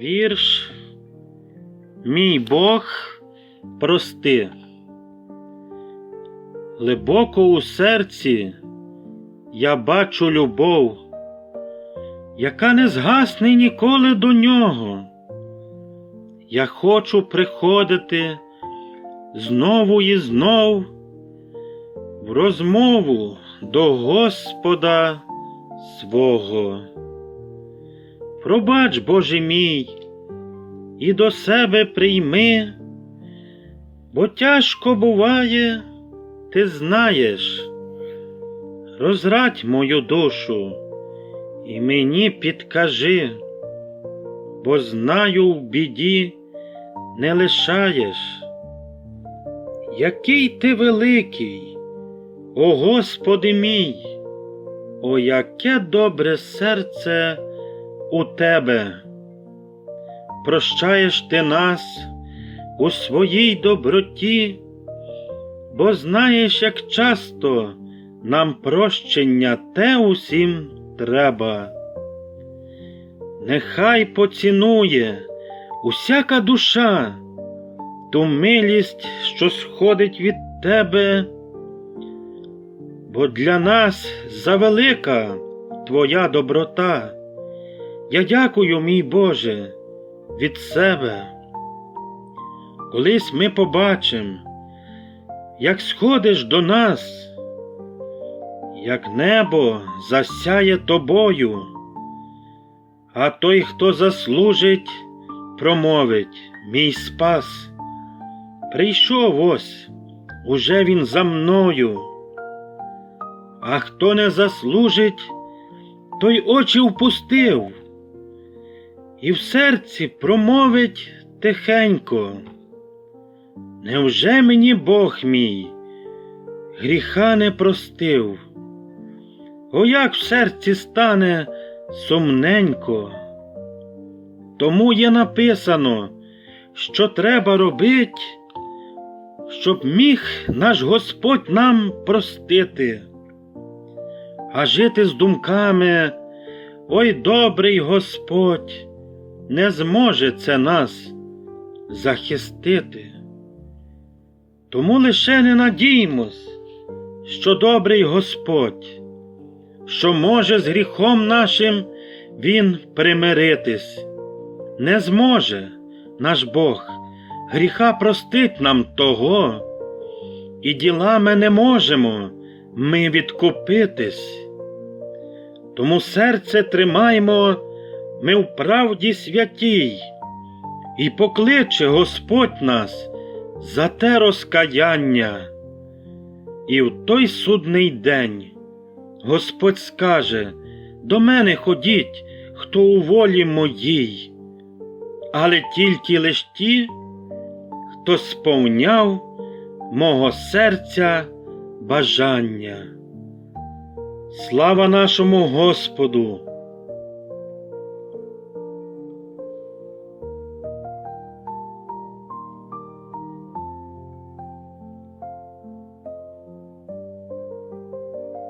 Вірш Мій Бог прости. Глибоко у серці я бачу любов, яка не згасне ніколи до нього. Я хочу приходити знову і знов в розмову до Господа свого. Пробач, Боже мій, і до себе прийми, бо тяжко буває, ти знаєш, розрадь мою душу і мені підкажи, бо знаю в біді не лишаєш. Який ти великий, о Господи мій, о, яке добре серце у тебе. Прощаєш ти нас у своїй доброті, бо знаєш, як часто нам прощення те усім треба. Нехай поцінує усяка душа ту милість, що сходить від тебе, бо для нас завелика твоя доброта. Я дякую, мій Боже, від себе. Колись ми побачимо, як сходиш до нас, як небо засяє тобою, а той, хто заслужить, промовить мій спас. Прийшов ось, уже він за мною, а хто не заслужить, той очі впустив і в серці промовить тихенько. Невже мені Бог мій гріха не простив? О, як в серці стане сумненько. Тому є написано, що треба робить, щоб міг наш Господь нам простити, а жити з думками, ой добрий Господь не зможе це нас захистити. Тому лише не надіймось, що добрий Господь, що може з гріхом нашим Він примиритись, не зможе наш Бог гріха простить нам того, і ділами не можемо ми відкупитись. Тому серце тримаймо ми в правді святій, і покличе Господь нас за те розкаяння. І в той судний день Господь скаже до мене ходіть, хто у волі моїй, але тільки лиш ті, хто сповняв мого серця бажання. Слава нашому Господу!